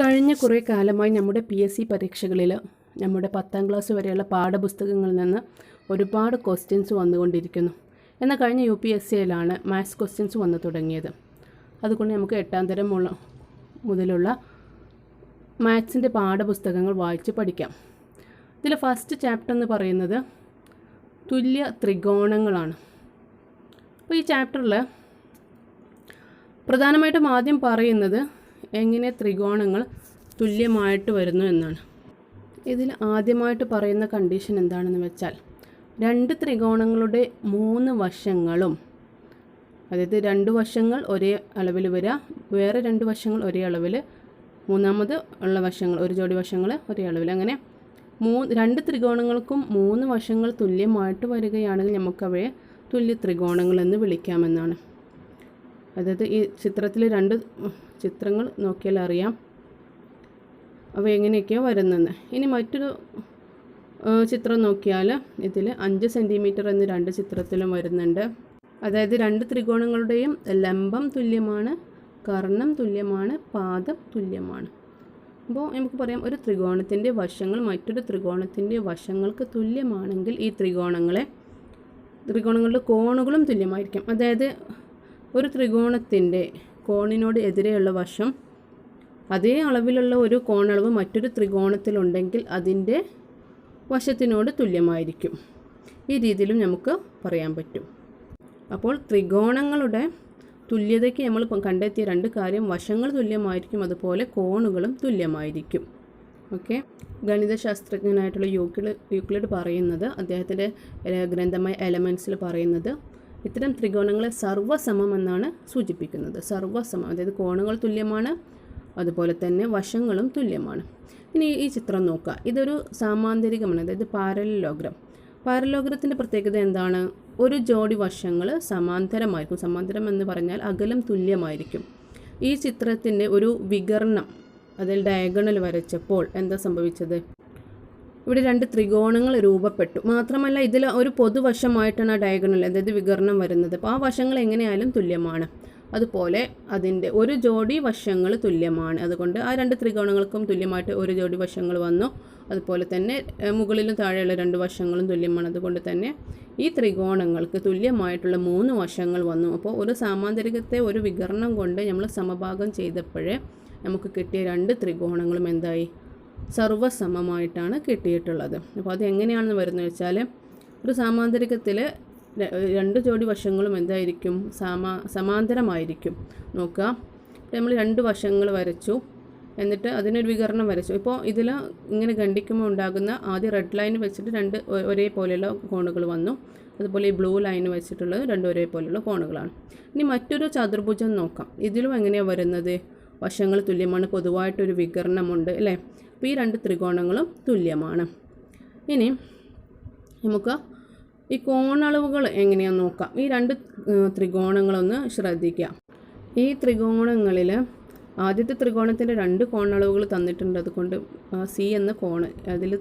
കഴിഞ്ഞ കുറേ കാലമായി നമ്മുടെ പി എസ് സി പരീക്ഷകളിൽ നമ്മുടെ പത്താം ക്ലാസ് വരെയുള്ള പാഠപുസ്തകങ്ങളിൽ നിന്ന് ഒരുപാട് ക്വസ്റ്റ്യൻസ് വന്നുകൊണ്ടിരിക്കുന്നു. എന്നാൽ കഴിഞ്ഞ യു പി എസ് സിയിലാണ് മാത്സ് ക്വസ്റ്റ്യൻസ് വന്നു തുടങ്ങിയത്. അതുകൊണ്ട് നമുക്ക് എട്ടാം തരം ഉള്ള മുതലുള്ള മാത്സിന്റെ പാഠപുസ്തകങ്ങൾ വായിച്ച് പഠിക്കാം. ഇതിൽ ഫസ്റ്റ് ചാപ്റ്റർ എന്ന് പറയുന്നത് തുല്യ ത്രികോണങ്ങളാണ്. അപ്പോൾ ഈ ചാപ്റ്ററിൽ പ്രധാനമായിട്ടും ആദ്യം പറയുന്നത് എങ്ങനെ ത്രികോണങ്ങൾ തുല്യമായിട്ട് വരുന്നു എന്നാണ്. ഇതിൽ ആദ്യമായിട്ട് പറയുന്ന കണ്ടീഷൻ എന്താണെന്ന് വെച്ചാൽ രണ്ട് ത്രികോണങ്ങളുടെ മൂന്ന് വശങ്ങളും അതായത് രണ്ട് വശങ്ങൾ ഒരേ അളവിൽ വരിക വേറെ രണ്ട് വശങ്ങൾ ഒരേ അളവിൽ മൂന്നാമത് ഉള്ള വശങ്ങൾ ഒരു ജോഡി വശങ്ങൾ ഒരേ അളവിൽ. അങ്ങനെ മൂ രണ്ട് ത്രികോണങ്ങൾക്കും മൂന്ന് വശങ്ങൾ തുല്യമായിട്ട് വരികയാണെങ്കിൽ നമുക്കവയെ തുല്യ ത്രികോണങ്ങൾ എന്ന് വിളിക്കാമെന്നാണ്. അതായത് ഈ ചിത്രത്തിൽ രണ്ട് ചിത്രങ്ങൾ നോക്കിയാൽ അറിയാം. അവ എങ്ങനെയൊക്കെയാണ് വരുന്നതെന്ന്. ഇനി മറ്റൊരു ചിത്രം നോക്കിയാൽ ഇതിൽ അഞ്ച് സെന്റിമീറ്റർ എന്ന് രണ്ട് ചിത്രത്തിലും വരുന്നുണ്ട്. അതായത് രണ്ട് ത്രികോണങ്ങളുടെയും ലംബം തുല്യമാണ് കർണം തുല്യമാണ് പാദം തുല്യമാണ്. അപ്പോൾ നമുക്ക് പറയാം ഒരു ത്രികോണത്തിന്റെ വശങ്ങൾ മറ്റൊരു ത്രികോണത്തിന്റെ വശങ്ങൾക്ക് തുല്യമാണെങ്കിൽ ഈ ത്രികോണങ്ങളെ ത്രികോണങ്ങളുടെ കോണുകളും തുല്യമായിരിക്കും. അതായത് ഒരു ത്രികോണത്തിന്റെ കോണിനോട് എതിരെയുള്ള വശം അതേ അളവിലുള്ള ഒരു കോണളവ് മറ്റൊരു ത്രികോണത്തിലുണ്ടെങ്കിൽ അതിന്റെ വശത്തിനോട് തുല്യമായിരിക്കും. ഈ രീതിയിലും നമുക്ക് പറയാൻ പറ്റും. അപ്പോൾ ത്രികോണങ്ങളുടെ തുല്യതയ്ക്ക് നമ്മൾ കണ്ടെത്തിയ രണ്ട് കാര്യം വശങ്ങൾ തുല്യമായിരിക്കും അതുപോലെ കോണുകളും തുല്യമായിരിക്കും. ഓക്കെ? ഗണിതശാസ്ത്രജ്ഞനായിട്ടുള്ള യൂക്ലിഡ് യൂക്ലിഡ് പറയുന്നത് അദ്ദേഹത്തിന്റെ ഗ്രന്ഥമായ എലമെൻസിൽ പറയുന്നത് ഇത്തരം ത്രികോണങ്ങളെ സർവസമം എന്നാണ് സൂചിപ്പിക്കുന്നത്. സർവസമം അതായത് കോണുകൾ തുല്യമാണ് അതുപോലെ തന്നെ വശങ്ങളും തുല്യമാണ്. ഇനി ഈ ചിത്രം നോക്കുക. ഇതൊരു സാമാന്തരികമാണ് അതായത് പാരലോഗ്രം പാരലോഗ്രത്തിന്റെ പ്രത്യേകത എന്താണ്? ഒരു ജോഡി വശങ്ങൾ സമാന്തരമായിരിക്കും. സമാന്തരം എന്ന് പറഞ്ഞാൽ അകലം തുല്യമായിരിക്കും. ഈ ചിത്രത്തിന്റെ ഒരു വികർണം അതിൽ ഡയഗണൽ വരച്ചപ്പോൾ എന്താ സംഭവിച്ചത്? ഇവിടെ രണ്ട് ത്രികോണങ്ങൾ രൂപപ്പെട്ടു. മാത്രമല്ല ഇതിൽ ഒരു പൊതുവശമായിട്ടാണ് ഡയഗണൽ അതായത് വികരണം വരുന്നത്. അപ്പോൾ ആ വശങ്ങൾ എങ്ങനെയായാലും തുല്യമാണ്. അതുപോലെ അതിന്റെ ഒരു ജോഡി വശങ്ങൾ തുല്യമാണ്. അതുകൊണ്ട് ആ രണ്ട് ത്രികോണങ്ങൾക്കും തുല്യമായിട്ട് ഒരു ജോഡി വശങ്ങൾ വന്നു. അതുപോലെ തന്നെ മുകളിലും താഴെയുള്ള രണ്ട് വശങ്ങളും തുല്യമാണ്. അതുകൊണ്ട് തന്നെ ഈ ത്രികോണങ്ങൾക്ക് തുല്യമായിട്ടുള്ള മൂന്ന് വശങ്ങൾ വന്നു. അപ്പോൾ ഒരു സാമാന്തരികത്തെ ഒരു വികരണം കൊണ്ട് നമ്മൾ സമഭാഗം ചെയ്തപ്പോഴേ നമുക്ക് കിട്ടിയ രണ്ട് ത്രികോണങ്ങളും എന്തായി? സർവസമമായിട്ടാണ് കിട്ടിയിട്ടുള്ളത്. അപ്പോൾ അത് എങ്ങനെയാണെന്ന് വരുന്നത് വെച്ചാൽ ഒരു സാമാന്തരികത്തിൽ രണ്ട് ജോഡി വശങ്ങളും എന്തായിരിക്കും? സമാ സമാന്തരമായിരിക്കും. നോക്കുക. നമ്മൾ രണ്ട് വശങ്ങൾ വരച്ചു. എന്നിട്ട് അതിനൊരു വികരണം വരച്ചു. ഇപ്പോൾ ഇതിൽ ഇങ്ങനെ ഖണ്ഡിക്കുമ്പോൾ ഉണ്ടാകുന്ന ആദ്യം റെഡ് ലൈൻ വെച്ചിട്ട് രണ്ട് ഒരേപോലെയുള്ള കോണുകൾ വന്നു. അതുപോലെ ഈ ബ്ലൂ ലൈൻ വെച്ചിട്ടുള്ളത് രണ്ട് ഒരേപോലെയുള്ള കോണുകളാണ്. ഇനി മറ്റൊരു ചതുർഭുജം നോക്കാം. ഇതിലും എങ്ങനെയാണ് വരുന്നത്? വശങ്ങൾ തുല്യമാണ്. പൊതുവായിട്ടൊരു വികരണമുണ്ട് അല്ലേ? അപ്പോൾ ഈ രണ്ട് ത്രികോണങ്ങളും തുല്യമാണ്. ഇനി നമുക്ക് ഈ കോണളവുകൾ എങ്ങനെയാണെന്ന് നോക്കാം? ഈ രണ്ട് ത്രികോണങ്ങളൊന്ന് ശ്രദ്ധിക്കുക ഈ ത്രികോണങ്ങളിൽ ആദ്യത്തെ ത്രികോണത്തിന്റെ രണ്ട് കോണളവുകൾ തന്നിട്ടുണ്ട്. അതുകൊണ്ട് സി എന്ന കോണ് അതിൽ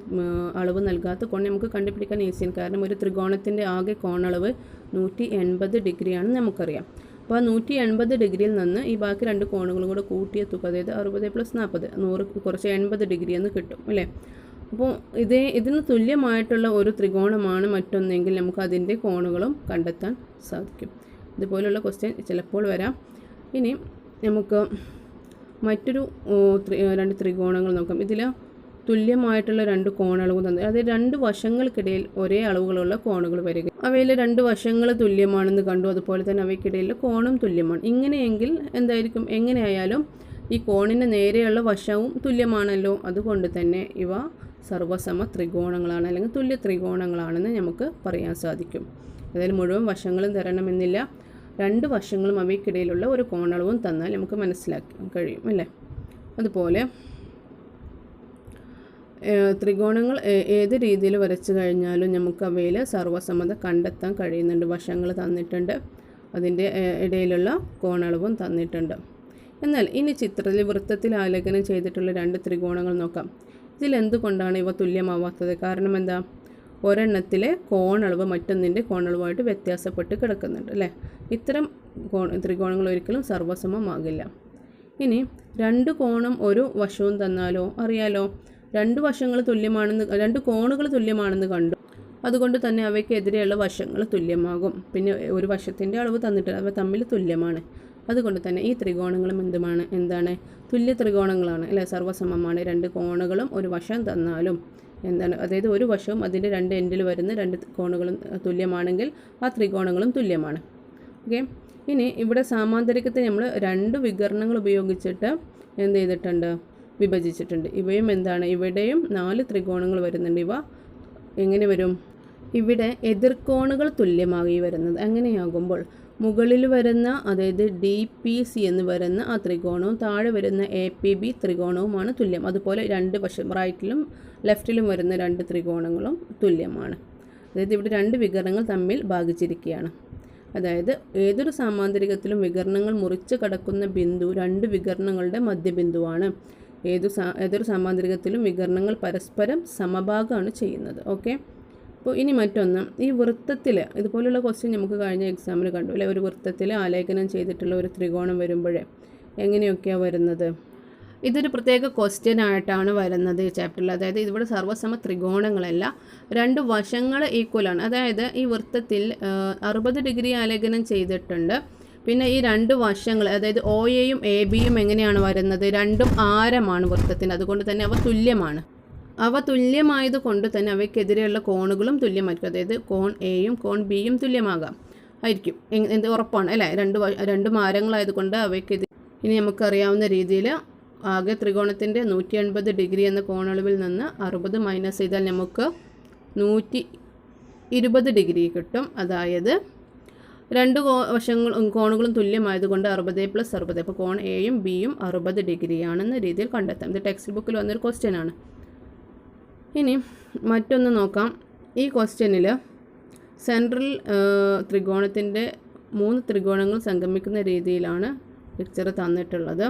അളവ് നൽകാത്ത കോൺ നമുക്ക് കണ്ടുപിടിക്കാൻ ഈസിയാണ്. കാരണം ഒരു ത്രികോണത്തിന്റെ ആകെ കോണളവ് നൂറ്റി എൺപത് ഡിഗ്രിയാണെന്ന് നമുക്കറിയാം. അപ്പോൾ നൂറ്റി എൺപത് ഡിഗ്രിയിൽ നിന്ന് ഈ ബാക്കി രണ്ട് കോണുകളും കൂടെ കൂട്ടിയ തുക അതായത് അറുപത് പ്ലസ് നാൽപ്പത് നൂറ് കുറച്ച് എൺപത് ഡിഗ്രി എന്ന് കിട്ടും അല്ലേ? അപ്പോൾ ഇതേ ഇതിന് തുല്യമായിട്ടുള്ള ഒരു ത്രികോണമാണ് മറ്റൊന്നെങ്കിൽ നമുക്ക് അതിന്റെ കോണുകളും കണ്ടെത്താൻ സാധിക്കും. ഇതുപോലുള്ള ക്വസ്റ്റ്യൻ ചിലപ്പോൾ വരാം. ഇനി നമുക്ക് മറ്റൊരു രണ്ട് ത്രികോണങ്ങൾ നോക്കാം. ഇതിൽ തുല്യമായിട്ടുള്ള രണ്ട് കോണളവ് തന്നെ. അതായത് രണ്ട് വശങ്ങൾക്കിടയിൽ ഒരേ അളവുകളുള്ള കോണുകൾ വരിക. അവയിൽ രണ്ട് വശങ്ങൾ തുല്യമാണെന്ന് കണ്ടു. അതുപോലെ തന്നെ അവയ്ക്കിടയിൽ കോണും തുല്യമാണ്. ഇങ്ങനെയെങ്കിൽ എന്തായിരിക്കും? എങ്ങനെയായാലും ഈ കോണിന് നേരെയുള്ള വശവും തുല്യമാണല്ലോ. അതുകൊണ്ട് തന്നെ ഇവ സർവസമ ത്രികോണങ്ങളാണ് അല്ലെങ്കിൽ തുല്യ ത്രികോണങ്ങളാണെന്ന് നമുക്ക് പറയാൻ സാധിക്കും. അതായത് മുഴുവൻ വശങ്ങളും തരണമെന്നില്ല. രണ്ട് വശങ്ങളും അവയ്ക്കിടയിലുള്ള ഒരു കോണളവും തന്നാൽ നമുക്ക് മനസ്സിലാക്കാൻ കഴിയും അല്ലേ? അതുപോലെ ത്രികോണങ്ങൾ ഏത് രീതിയിൽ വരച്ചു കഴിഞ്ഞാലും നമുക്ക് അവയിൽ സർവസമ്മത കണ്ടെത്താൻ കഴിയുന്നുണ്ട്. വശങ്ങൾ തന്നിട്ടുണ്ട്. അതിന്റെ ഇടയിലുള്ള കോണളവും തന്നിട്ടുണ്ട്. എന്നാൽ ഇനി ചിത്രത്തിൽ വൃത്തത്തിൽ ആലേഖനം ചെയ്തിട്ടുള്ള രണ്ട് ത്രികോണങ്ങൾ നോക്കാം. ഇതിൽ ഇതിലെന്തുകൊണ്ടാണ് ഇവ തുല്യമാവാത്തത്? കാരണം എന്താ? ഒരെണ്ണത്തിലെ കോണളവ് മറ്റൊന്നിന്റെ കോണളവുമായിട്ട് വ്യത്യാസപ്പെട്ട് കിടക്കുന്നുണ്ട് അല്ലേ? ഇത്തരം കോൺ ത്രികോണങ്ങൾ ഒരിക്കലും സർവസമമാകില്ല ഇനി രണ്ട് കോണും ഒരു വശവും തന്നാലോ? അറിയാലോ? രണ്ട് വശങ്ങൾ തുല്യമാണെന്ന് രണ്ട് കോണുകൾ തുല്യമാണെന്ന് കണ്ടു. അതുകൊണ്ട് തന്നെ അവയ്ക്കെതിരെയുള്ള വശങ്ങൾ തുല്യമാകും. പിന്നെ ഒരു വശത്തിന്റെ അളവ് തന്നിട്ട് അവ തമ്മിൽ തുല്യമാണ്. അതുകൊണ്ട് തന്നെ ഈ ത്രികോണങ്ങളും എന്തുമാണ്? എന്താണ്? തുല്യ ത്രികോണങ്ങളാണ്. അല്ലെ? സർവസമമാണ് രണ്ട് കോണുകളും ഒരു വശം തന്നാലും എന്താണ്? അതായത് ഒരു വശവും അതിന്റെ രണ്ട് എൻഡിൽ വരുന്ന രണ്ട് കോണുകളും തുല്യമാണെങ്കിൽ ആ ത്രികോണങ്ങളും തുല്യമാണ്. ഓക്കെ? ഇനി ഇവിടെ സാമാന്തരികത്തെ നമ്മൾ രണ്ട് വികരണങ്ങൾ ഉപയോഗിച്ചിട്ട് എന്ത് ചെയ്തിട്ടുണ്ട്? വിഭജിച്ചിട്ടുണ്ട്. ഇവയും എന്താണ്? ഇവിടെയും നാല് ത്രികോണങ്ങൾ വരുന്നുണ്ട്. ഇവ എങ്ങനെ വരും? ഇവിടെ എതിർകോണുകൾ തുല്യമാകി വരുന്നത് അങ്ങനെയാകുമ്പോൾ മുകളിൽ വരുന്ന അതായത് ഡി പി സി എന്ന് വരുന്ന ആ ത്രികോണവും താഴെ വരുന്ന എ പി ബി ത്രികോണവുമാണ് തുല്യം. അതുപോലെ രണ്ട് വശം റൈറ്റിലും ലെഫ്റ്റിലും വരുന്ന രണ്ട് ത്രികോണങ്ങളും തുല്യമാണ്. അതായത് ഇവിടെ രണ്ട് വികരണങ്ങൾ തമ്മിൽ ഭാഗിച്ചിരിക്കുകയാണ്. അതായത് ഏതൊരു സാമാന്തരികത്തിലും വികരണങ്ങൾ മുറിച്ച് കടക്കുന്ന ബിന്ദു രണ്ട് വികരണങ്ങളുടെ മധ്യബിന്ദുവാണ്. ഏതു ഏതൊരു സമാന്തരികത്തിലും വികരണങ്ങൾ പരസ്പരം സമഭാഗമാണ് ചെയ്യുന്നത്. ഓക്കെ അപ്പോൾ ഇനി മറ്റൊന്ന് ഈ വൃത്തത്തിൽ ഇതുപോലുള്ള ക്വസ്റ്റ്യൻ നമുക്ക് കഴിഞ്ഞ എക്സാമിൽ കണ്ടു. അല്ലെ? ഒരു വൃത്തത്തിൽ ആലേഖനം ചെയ്തിട്ടുള്ള ഒരു ത്രികോണം വരുമ്പോഴേ എങ്ങനെയൊക്കെയാണ് വരുന്നത്? ഇതൊരു പ്രത്യേക ക്വസ്റ്റ്യൻ ആയിട്ടാണ് വരുന്നത് ഈ ചാപ്റ്ററിൽ അതായത് ഇവിടെ സർവസമ ത്രികോണങ്ങളല്ല രണ്ട് വശങ്ങൾ ഈക്വലാണ് അതായത് ഈ വൃത്തത്തിൽ അറുപത് ഡിഗ്രി ആലേഖനം ചെയ്തിട്ടുണ്ട്. പിന്നെ ഈ രണ്ട് വശങ്ങൾ അതായത് ഒ എയും എ ബിയും എങ്ങനെയാണ് വരുന്നത്? രണ്ടും ആരമാണ് വൃത്തത്തിന്? അതുകൊണ്ട് തന്നെ അവ തുല്യമാണ്. അവ തുല്യമായത് കൊണ്ട് തന്നെ അവയ്ക്കെതിരെയുള്ള കോണുകളും തുല്യമായിരിക്കും. അതായത് കോൺ എയും കോൺ ബിയും തുല്യമാകാം. ആയിരിക്കും. എന്ത് ഉറപ്പാണ് അല്ലേ? രണ്ട് രണ്ട് മാരങ്ങളായതുകൊണ്ട് അവയ്ക്കെതിരെ. ഇനി നമുക്കറിയാവുന്ന രീതിയിൽ ആകെ ത്രികോണത്തിന്റെ നൂറ്റി എൺപത് ഡിഗ്രി എന്ന കോണളവിൽ നിന്ന് അറുപത് മൈനസ് ചെയ്താൽ നമുക്ക് നൂറ്റി ഇരുപത് ഡിഗ്രി കിട്ടും. അതായത് രണ്ട് കോ വശങ്ങളും കോണുകളും തുല്യമായതുകൊണ്ട് അറുപത് പ്ലസ് അറുപത്. അപ്പോൾ കോൺ എയും ബിയും അറുപത് ഡിഗ്രിയാണെന്ന രീതിയിൽ കണ്ടെത്താം. ഇത് ടെക്സ്റ്റ് ബുക്കിൽ വന്നൊരു ക്വസ്റ്റ്യൻ ആണ്. ഇനി മറ്റൊന്ന് നോക്കാം. ഈ ക്വസ്റ്റ്യനിൽ സെൻട്രൽ ത്രികോണത്തിന്റെ മൂന്ന് ത്രികോണങ്ങൾ സംഗമിക്കുന്ന രീതിയിലാണ് പിക്ചർ തന്നിട്ടുള്ളത്.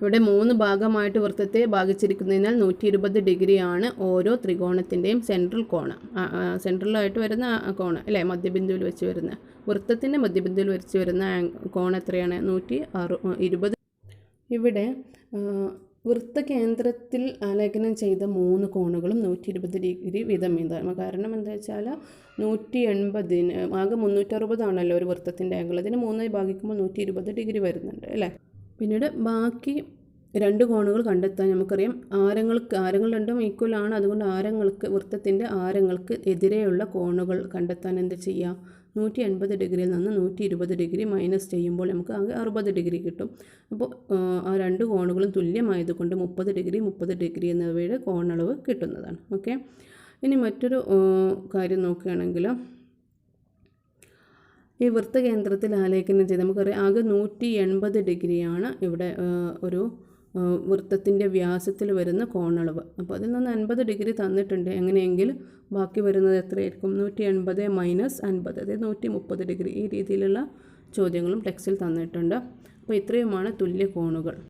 ഇവിടെ മൂന്ന് ഭാഗമായിട്ട് വൃത്തത്തെ ഭാഗിച്ചിരിക്കുന്നതിനാൽ നൂറ്റി ഇരുപത് ഡിഗ്രിയാണ് ഓരോ ത്രികോണത്തിന്റെയും സെൻട്രൽ കോണ്. സെൻട്രലായിട്ട് വരുന്ന കോണ് അല്ലേ? മധ്യബിന്ദുവിൽ വെച്ച് വരുന്ന. വൃത്തത്തിന്റെ മധ്യബിന്ദുവിൽ വെച്ച് വരുന്ന കോൺ എത്രയാണ്? നൂറ്റി അറു ഇരുപത്. ഇവിടെ വൃത്തകേന്ദ്രത്തിൽ ആലേഖനം ചെയ്ത മൂന്ന് കോണുകളും നൂറ്റി ഇരുപത് ഡിഗ്രി വീതം വീതം കാരണം എന്താ വെച്ചാൽ നൂറ്റി എൺപതിന് ആകെ മുന്നൂറ്ററുപതാണല്ലോ ഒരു വൃത്തത്തിന്റെ ആംഗിൾ. അതിന് മൂന്നായി ഭാഗിക്കുമ്പോൾ നൂറ്റി ഇരുപത് ഡിഗ്രി വരുന്നുണ്ട് അല്ലേ? പിന്നീട് ബാക്കി രണ്ട് കോണുകൾ കണ്ടെത്താൻ നമുക്കറിയാം. ആരങ്ങൾക്ക് ആരങ്ങൾ രണ്ടും ഈക്വൽ ആണ്. അതുകൊണ്ട് ആരങ്ങൾക്ക് വൃത്തത്തിന്റെ ആരങ്ങൾക്ക് എതിരെയുള്ള കോണുകൾ കണ്ടെത്താൻ എന്ത് ചെയ്യാം? നൂറ്റി എൺപത് ഡിഗ്രിയിൽ നിന്ന് നൂറ്റി ഇരുപത് ഡിഗ്രി മൈനസ് ചെയ്യുമ്പോൾ നമുക്ക് ആകെ അറുപത് ഡിഗ്രി കിട്ടും. അപ്പോൾ ആ രണ്ട് കോണുകളും തുല്യമായതുകൊണ്ട് മുപ്പത് ഡിഗ്രി മുപ്പത് ഡിഗ്രി എന്നിവയുടെ കോണളവ് കിട്ടുന്നതാണ്. ഓക്കെ? ഇനി മറ്റൊരു കാര്യം നോക്കുകയാണെങ്കിൽ ഈ വൃത്തകേന്ദ്രത്തിൽ ആലേഖനം ചെയ്ത് നമുക്കറിയാം ആകെ നൂറ്റി എൺപത് ഡിഗ്രിയാണ് ഇവിടെ ഒരു വൃത്തത്തിന്റെ വ്യാസത്തിൽ വരുന്ന കോണളവ്. അപ്പോൾ അതിൽ നിന്ന് അൻപത് ഡിഗ്രി തന്നിട്ടുണ്ട് എങ്ങനെയെങ്കിൽ ബാക്കി വരുന്നത് എത്രയായിരിക്കും? നൂറ്റി എൺപത് മൈനസ് അൻപത് അതായത് നൂറ്റി മുപ്പത് ഡിഗ്രി. ഈ രീതിയിലുള്ള ചോദ്യങ്ങളും ടെക്സ്റ്റിൽ തന്നിട്ടുണ്ട്. അപ്പോൾ ഇത്രയുമാണ് തുല്യ കോണുകൾ.